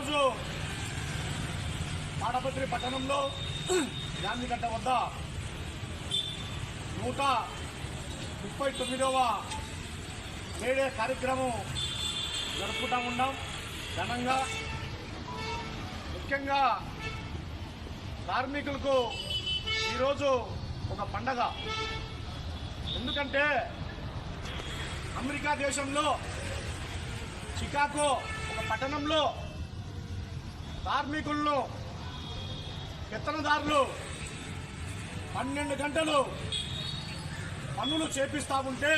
ఈరోజు పాడపత్రి పట్టణంలో గాంధీగడ్డ వద్ద నూట ముప్పై తొమ్మిదవ మేడే కార్యక్రమం జరుపుకుంటా ఉన్నాం. ఘనంగా ముఖ్యంగా కార్మికులకు ఈరోజు ఒక పండగ. ఎందుకంటే అమెరికా దేశంలో చికాగో ఒక పట్టణంలో కార్మికులను విత్తనదారులు పన్నెండు గంటలు పన్నులు చేపిస్తా ఉంటే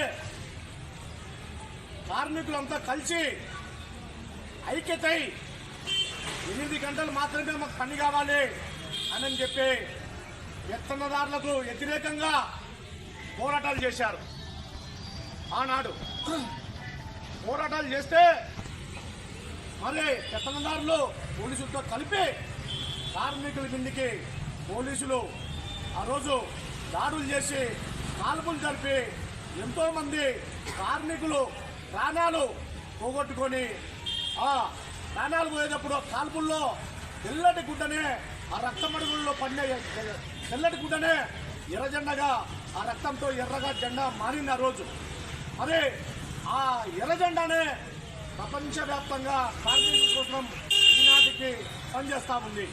కార్మికులంతా కలిసి ఐక్యతై ఎనిమిది గంటలు మాత్రమే మాకు పని కావాలి అని చెప్పి విత్తనదారులకు వ్యతిరేకంగా పోరాటాలు చేశారు. ఆనాడు పోరాటాలు చేస్తే మరి విత్తనదారులు పోలీసులతో కలిపి కార్మికుల కిందికి పోలీసులు ఆ రోజు దాడులు చేసి కాల్పులు జరిపి ఎంతోమంది కార్మికులు ప్రాణాలు పోగొట్టుకొని ఆ ప్రాణాలు పోయేటప్పుడు ఆ కాల్పుల్లో తెల్లటి గుడ్డనే ఆ రక్తమడుగుల్లో పడిన తెల్లటి గుడ్డనే ఎర్ర జెండగా ఆ రక్తంతో ఎర్రగా జెండా మారింది ఆ రోజు. అదే ఆ ఎర్ర జెండానే ప్రపంచవ్యాప్తంగా కార్మికుల కోసం ఈనాటికి పనిచేస్తూ ఉంది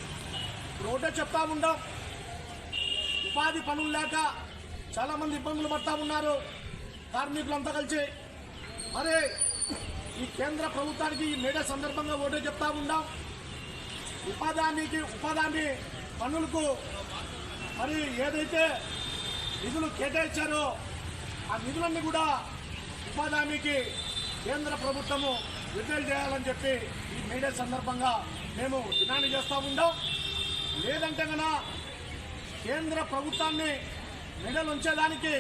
రోడ్డే ఒకటే చెప్తా ఉండం. ఉపాధి పనులు లేక చాలామంది ఇబ్బందులు పడతా ఉన్నారు. కార్మికులంతా కలిసి. మరి ఈ కేంద్ర ప్రభుత్వానికి ఈ మేడే సందర్భంగా ఓటే చెప్తా ఉండం. ఉపాధానికి ఉపాధాని పనులకు మరి ఏదైతే నిధులు కేటాయించారో ఆ నిధులన్నీ కూడా ఉపాధానికి కేంద్ర ప్రభుత్వము విడుదల చేయాలని చెప్పి ఈ మీడియా సందర్భంగా మేము డిమాండ్ చేస్తూ ఉండాం. లేదంటే గన కేంద్ర ప్రభుత్వాన్ని మెడలు ఉంచేదానికి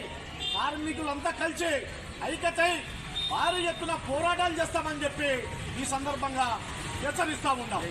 కార్మికులంతా కలిసి ఐక్యతై భారీ ఎత్తున పోరాటాలు చేస్తామని చెప్పి ఈ సందర్భంగా హెచ్చరిస్తా ఉన్నాం